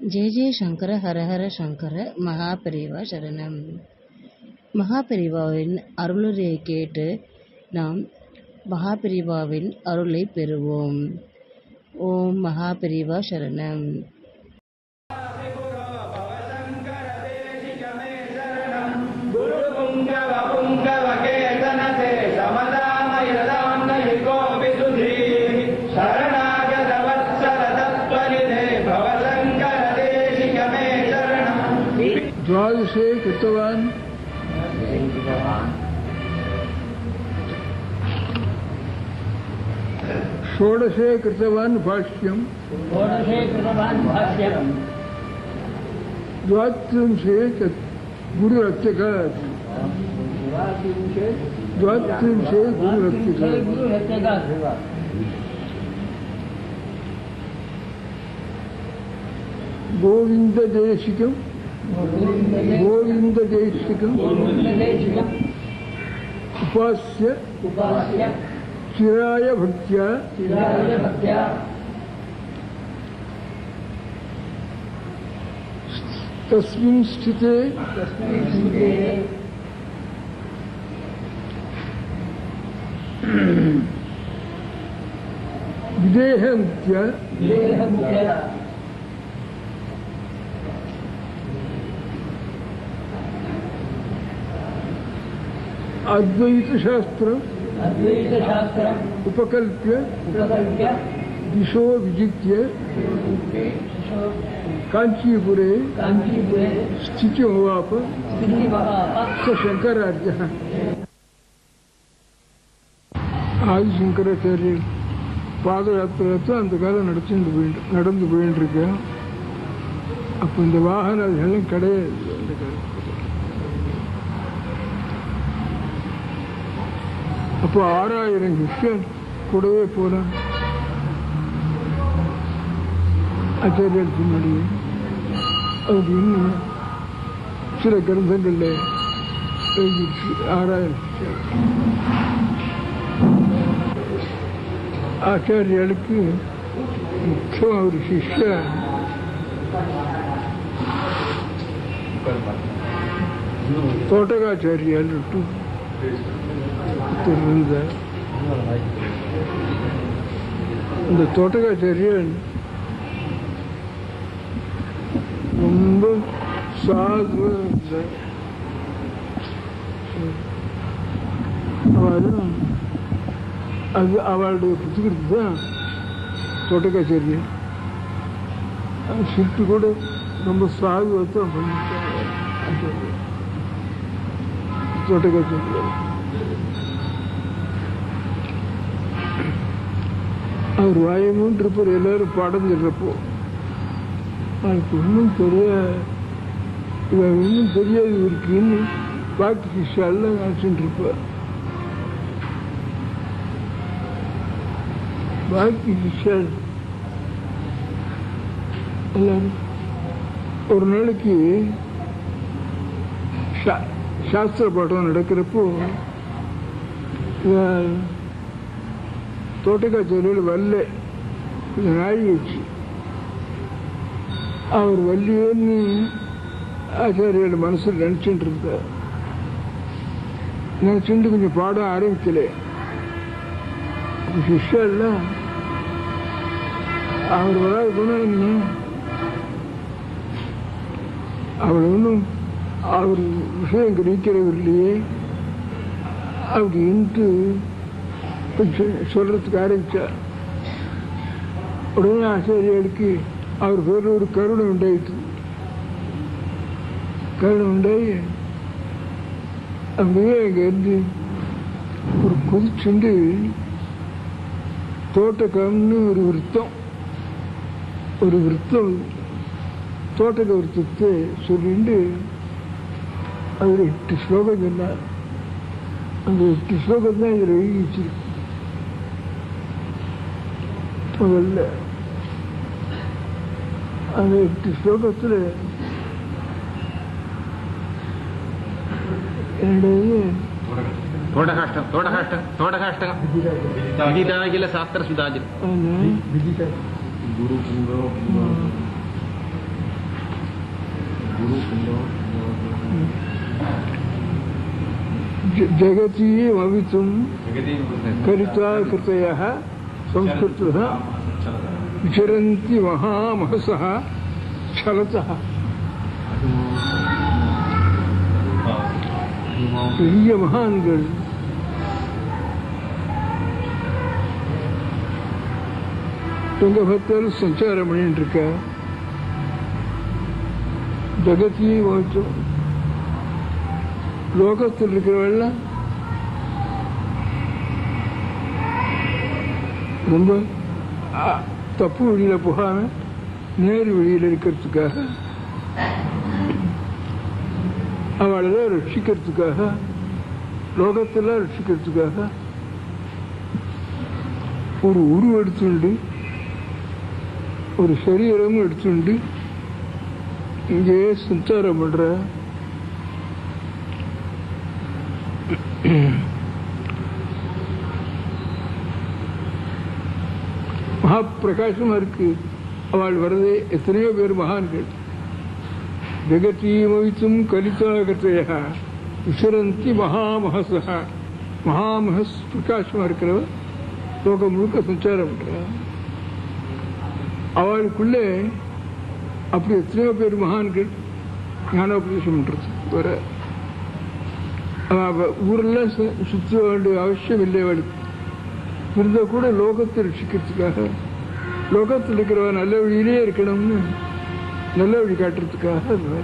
ஜெய ஜெய சங்கர ஹரஹர சங்கர மகாபெரிவா சரணம். மகாபெரிவாவின் அருளுரையை கேட்டு நாம் மகாபெரிவாவின் அருளை பெறுவோம். ஓம் மகாபெரிவா சரணம். द्वादशे कृतवान् षोडशे कृतवान् भाष्यम् षोडशे कृतवान् भाष्यम् द्वात्रिंशे गोविन्ददेशिकम् गोविन्ददेशिकम् गोविन्ददेशिकम् उपास्य उपास्य चिराय भक्त्या चिराय भक्त्या तस्मिन् स्थिते तस्मिन् अद्वैतशास्त्रम् अद्वैतशास्त्रम् उपकल्प्य उपकल्प्य दिशो विजित्य काञ्चीपुरे काञ्चीपुरे स्थितिमवाप स्थितिमहाप स शङ्करार्यः ஆதிசங்கராச்சாரியர் பாத யாத்திரை அந்த காலம் நடத்திட்டு போயிட்டு நடந்து போயிட்டு இருக்கேன் அப்போ இந்த வாகனம் அதெல்லாம் கிடையாது அப்போ ஆறாயிரம் கிருஷ்ணன் கூடவே போனான் ஆச்சாரியர் பின்னாடி அது இன்னும் சில கிரந்தங்கள்ல எழுதிடுச்சு ஆறாயிரம் கிருஷ்ணன் ஆச்சாரியாளுக்கு முக்கியம் ஒரு சிஷ்யன் தோட்டகாச்சாரியால் இருந்த இந்த தோட்டகாச்சாரியன் ரொம்ப சாது அவரும் அது அவளுடைய புத்தகத்துக்கு தான் தோட்டக்காச்சேரியன் சுட்டு கூட ரொம்ப சாகுவத்தான் தான் பண்ணிட்டாங்க தோட்டக்காச்சேரியன் அவர் வாயமும் இருப்பார் எல்லாரும் பாடம் சொல்றப்போ. அவருக்கு ஒன்றும் தெரிய இவன் ஒன்றும் தெரியாது இருக்குன்னு பாக்கி சிஷ்யாலாம் நினச்சிட்டு இருப்பார் பாக்கி சிஷால் எல்லாரும் ஒரு நாளைக்கு சா- சாஸ்திர பாடம் நடக்கிறப்போ தோட்டக்காச்சேரியில் வரல வல்ல நாழி அவர் வரலையேன்னு ஆச்சாரியோட மனசில் நினச்சிட்டு இருந்தார் நினச்சிட்டு கொஞ்சம் பாடம் ஆரம்பிக்கல சிஷ்யெல்லாம் அவர் வராது போனா அவர் ஒன்றும் அவர் விஷயம் கிரகிக்கிறவர் இல்லையே அப்படி இன்று கொஞ்சம் சொல்றதுக்கு ஆரம்பிச்சார் உடனே ஆசிரியர்களுக்கு அவர் பேர் ஒரு கருணை உண்டாயிட்டு கருணை உண்டாயி அப்படியே அங்கேருந்து ஒரு குதிச்சுண்டு தோட்டக்கம்னு ஒரு விருத்தம் ஒரு விருத்தம் தோட்டக்க விருத்தத்தை சொல்லிட்டு அதில் எட்டு ஸ்லோகம் சொன்னார் அந்த எட்டு ஸ்லோகம் தான் இதில் எழுதி வச்சிருக்கு जगती आणि तिसरं पत्र जगति விசரந்தி மகாமகசா சலதா பெரிய மகான்கள் தொங்க பக்தர் சஞ்சாரம் பண்ணிட்டு இருக்க ஜகத்தியை வாழ்த்தோம் லோகத்தில் இருக்கிறவெல்லாம் ரொம்ப தப்பு வழியில போகாம நேர் வழியில் இருக்கிறதுக்காக அவளை ரட்சிக்கிறதுக்காக லோகத்தெல்லாம் ரட்சிக்கிறதுக்காக ஒரு உருவம் எடுத்துண்டு ஒரு சரீரமும் எடுத்துண்டு இங்கே சஞ்சாரம் பண்ற மகா பிரகாசமா இருக்கு. அவள் வரதே எத்தனையோ பேர் மகான்கள். ஜெகத்தீமவித்தும் கலித்தாகத்தையா விசரந்தி மகாமகசா மகாமகஸ் பிரகாசமா இருக்கிறவர். லோகம் முழுக்க சஞ்சாரம் பண்றார். அவளுக்குள்ளே அப்படி எத்தனையோ பேர் மகான்கள் ஞானோபதேசம் பண்றது வர ஊரெல்லாம் சுற்ற வேண்டிய அவசியம் இல்லை அவளுக்கு. இருந்தால் கூட லோகத்தை ரசிக்கிறதுக்காக லோகத்தில் இருக்கிறவ நல்ல வழியிலே இருக்கணும்னு நல்ல வழி காட்டுறதுக்காக அது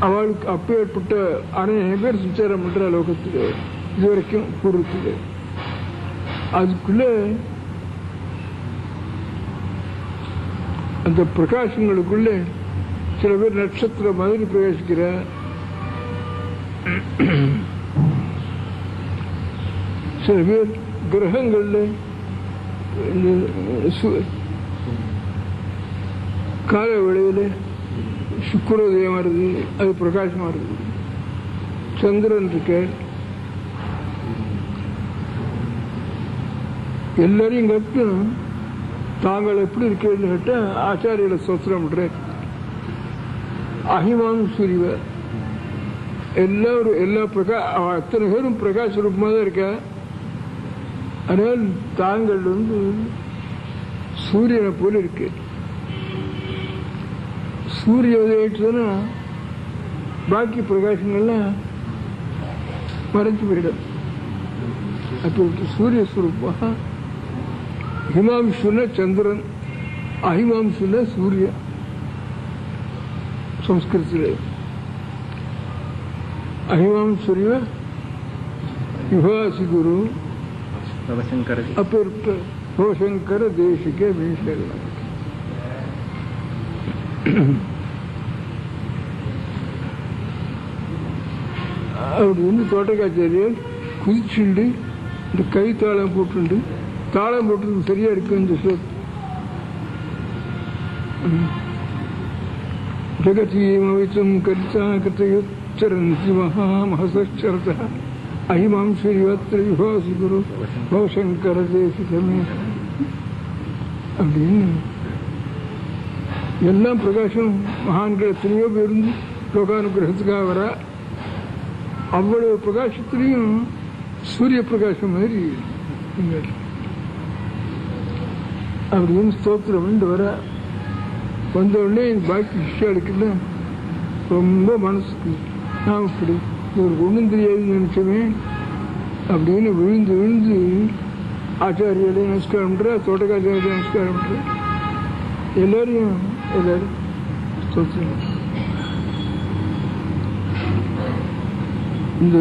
அவளுக்கு அப்பேற்பட்ட அநேக பேர் சுச்சாரம் பண்ற லோகத்தில் இது வரைக்கும் பூர்வத்தில். அதுக்குள்ள அந்த பிரகாசங்களுக்குள்ள சில பேர் நட்சத்திரம் மாதிரி பிரகாசிக்கிற சில பேர் கிரகங்கள்ல கால வேளையில சுக்குரோதயம் வருது அது பிரகாசமா இருக்குது சந்திரன் இருக்க எல்லாரையும் கட்டும் தாங்கள் எப்படி இருக்கேன்னு கேட்டா ஆச்சாரியில சோத்திரம் பண்றேன் அகிமான் சூரியவர் எல்லாரும் எல்லா பிரகா அத்தனை பேரும் பிரகாச ரூபமாக தான் இருக்கா ஆனால் தாங்கள் வந்து சூரியனை போல இருக்கு. சூரிய உதயிட்டுனா பாக்கி பிரகாசங்கள்லாம் மறைஞ்சு போயிடும். அப்படி சூரிய சுரூபா ஹிமாம்சுன்னா சந்திரன் அஹிமாம்சுன்னா சூரிய சம்ஸ்கிருத்தில் அஹிமாம் சூரிய யுகாசி குரு प्रभशंकर अपर प्रभशंकर देश के அவர் வந்து தோட்டக்காச்சரியர் குதிச்சுண்டு இந்த கை தாளம் போட்டுண்டு தாளம் போட்டு சரியா இருக்கு இந்த சொல் ஜெகஜீவம் கரிச்சா கத்தையுச்சரந்தி மகாமகசரத अहिमां श्रीवत्र विभासि गुरु भवशङ्कर தேசிகமே அப்படின்னு எல்லாம் பிரகாசம் மகான்கள் எத்தனையோ பேர் இருந்து லோகானுகிரகத்துக்காக வர அவ்வளவு பிரகாசத்திலையும் சூரிய பிரகாசம் மாதிரி இங்க அப்படின்னு ஸ்தோத்திரம் வந்து வர வந்த உடனே இந்த பாக்கி சிஷ்யாளுக்குள்ள ரொம்ப மனசுக்கு நான் இப்படி இவருக்கு ஒன்றும் தெரியாதுன்னு நினைச்சோமே அப்படின்னு விழுந்து விழுந்து ஆச்சாரியோட நமஸ்காரம் பண்ற தோட்டக்காச்சாரியோட நமஸ்காரம் பண்ற எல்லாரையும் எல்லாரும் ஸ்தோத்திரம் இந்த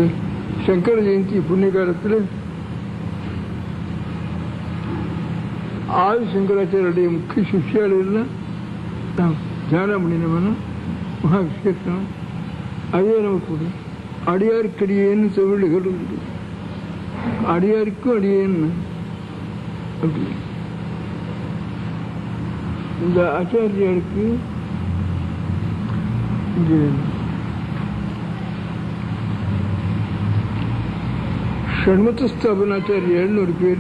சங்கர ஜெயந்தி புண்ணிய காலத்தில் ஆதி சங்கராச்சாரியுடைய முக்கிய சிஷ்யாளெல்லாம் நாம் தியானம் பண்ணினோம்னா மகா விசேஷம் அதே நமக்கு ஒரு அடியார்க்கடியேன்னு தமிழ்கள் உண்டு. அடியாருக்கும் அடியேன்னு. அப்படி. இந்த ஆச்சாரியாருக்கு இந்த ஷண்மத ஒரு பேர்.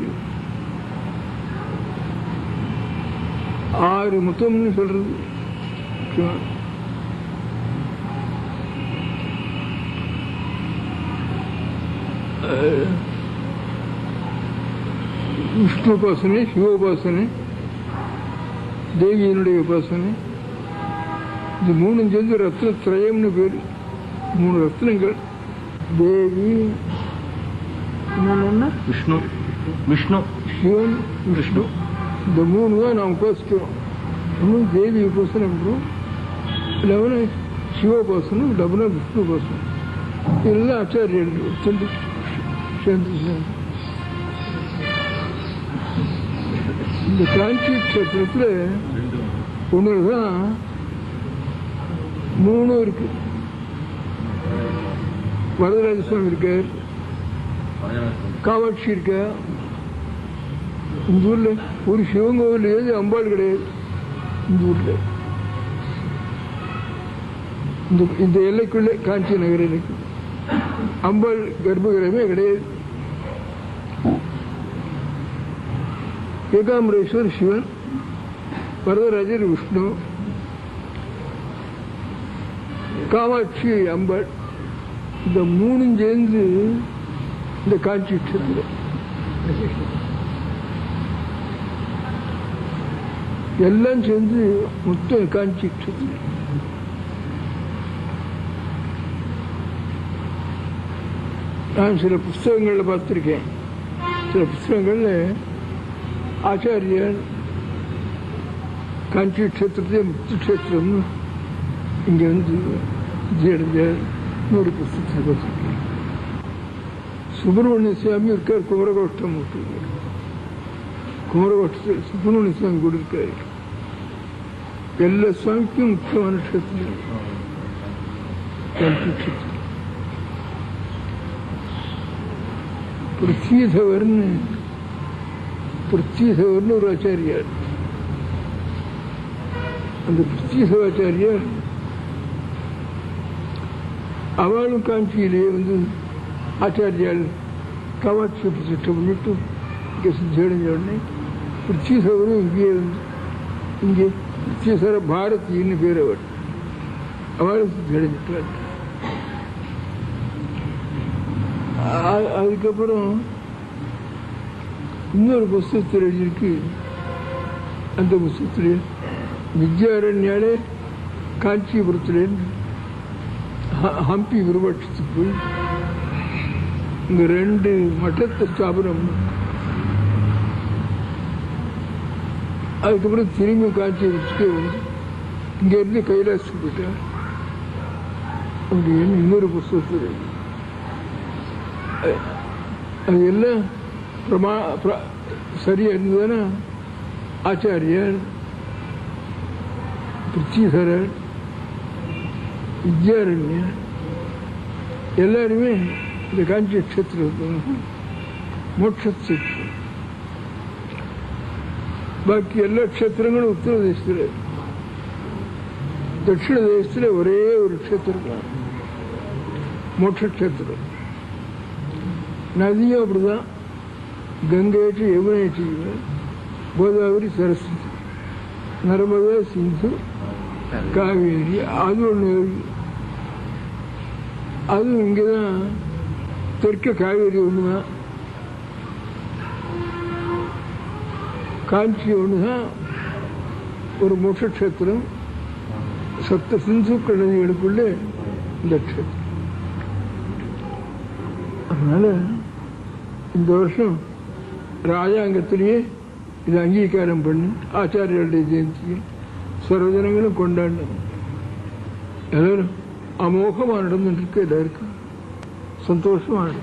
ஆறு முத்தம்னு சொல்றது. அஹ், விஷ்ணு உபாசனை சிவோபாசனை தேவியினுடைய உபாசனை இது மூணும் சேர்ந்து ரத்ன திரயம்னு பேர் மூணு ரத்னங்கள் தேவி என்னென்ன விஷ்ணு விஷ்ணு சிவன் விஷ்ணு இந்த மூணு தான் நாம் உபாசிக்கிறோம் இன்னும் தேவி உபாசனை பண்ணுறோம் லெவன சிவோபாசனம் லெவன விஷ்ணு உபாசனம் இதெல்லாம் ஆச்சாரியர்கள் சேர்ந்து சேர்ந்து சேர்ந்து இந்த காஞ்சி கஷேத்திரத்தில் ஒன்று தான் மூணும் இருக்கு வரதராஜ சுவாமி இருக்கார் காவாட்சி இருக்க. இந்த ஊரில் ஒரு சிவன் கோவில் ஏது அம்பாள் கிடையாது. இந்த ஊரில். இந்த இந்த எல்லைக்குள்ளே காஞ்சி நகர் எல்லைக்கு அம்பாள் கர்ப்பகிரகமே கிடையாது. ஏகாம்பரேஸ்வர் சிவன் வரதராஜர் விஷ்ணு காமாட்சி அம்பாள் இந்த மூணும் சேர்ந்து இந்த காட்சி எல்லாம் சேர்ந்து மொத்தம் காஞ்சி நான் சில புஸ்தகங்களில் பார்த்துருக்கேன். சில புஸ்தகங்களில் ஆச்சாரியர் காஞ்சி கஷேத்திரத்தை முக்தி கஷேத்திரம்னு இங்கே வந்து இது அடைஞ்சார் இன்னொரு புஸ்தகத்தில் பார்த்துருக்கேன் சுப்பிரமணிய சுவாமி இருக்கார் குமரகோஷ்டம் இருக்கார் குமரகோஷ்டத்தில் சுப்பிரமணிய சுவாமி கூட இருக்கார் எல்லா சுவாமிக்கும் முக்கியமான க்ஷேத்திரம் காஞ்சி க்ஷேத்திரம் பிருத்திவிதவர்னு பிருத்திவிதவர்னு ஒரு ஆச்சாரியார் அந்த பிருத்திவிதவாச்சாரியார் அவளும் காஞ்சியிலே வந்து ஆச்சாரியால் காமாட்சி பிரதிஷ்டை பண்ணிட்டு இங்கே சித்தடைஞ்ச உடனே பிருத்திவிதவரும் இங்கே வந்து இங்கே பிருத்திவிசர பாரதின்னு பேர் அவள் அவளும் சித்தடைஞ்சிட்டாள் அ- அதுக்கப்புறம் இன்னொரு புஸ்தகத்தில் எழுதியிருக்கு. அந்த புஸ்தகத்தில் வித்யாரண்யாலே காஞ்சிபுரத்தில் ஹம்பி விருவட்சத்துக்கு இந்த ரெண்டு மட்டத்தை ஸ்தாபனம் அதுக்கப்புறம் திரும்பி காஞ்சிபுரத்துக்கு வந்து இங்கேருந்து கைலாசத்துக்கு போயிட்டார். அப்படின்னு இன்னொரு புஸ்தகத்தில் அது எல்லாம் பிரமா பிர- சரியா இருந்ததுன்னா ஆச்சாரியர் பிரிச்சீசரர் வித்யாரண்யர் எல்லாருமே இந்த காஞ்சி நட்சத்திரம் மோட்சத்து பாக்கி எல்லா க்ஷேத்திரங்களும் உத்தர தேசத்தில் தட்சிண தேசத்தில் ஒரே ஒரு க்ஷேத்திரம் மோட்ச க்ஷேத்திரம். நதியும் அப்படிதான். கங்கைச்சு யமுனைச்சு கோதாவரி சரஸ்வதி நர்மதா சிந்து காவேரி அது ஒன்று அதுவும் இங்கே தான் தெற்க காவேரி ஒன்று தான் காஞ்சி ஒன்று தான் ஒரு மோட்சக்ஷேத்திரம் சப்த சிந்துக்கள் நதிகளுக்குள்ளே இந்த க்ஷேத்திரம். அதனால இந்த வருஷம் രാജാംഗത്തിലെയേ ഇത് അംഗീകാരം പെണ്ണ് ആചാര്യരുടെ ജയന്തിയിൽ സർവജനങ്ങളും കൊണ്ടാടുന്നത്. എല്ലാവരും അമോഘമാണ് നടന്നിട്ട് എല്ലാവർക്കും സന്തോഷമാണ്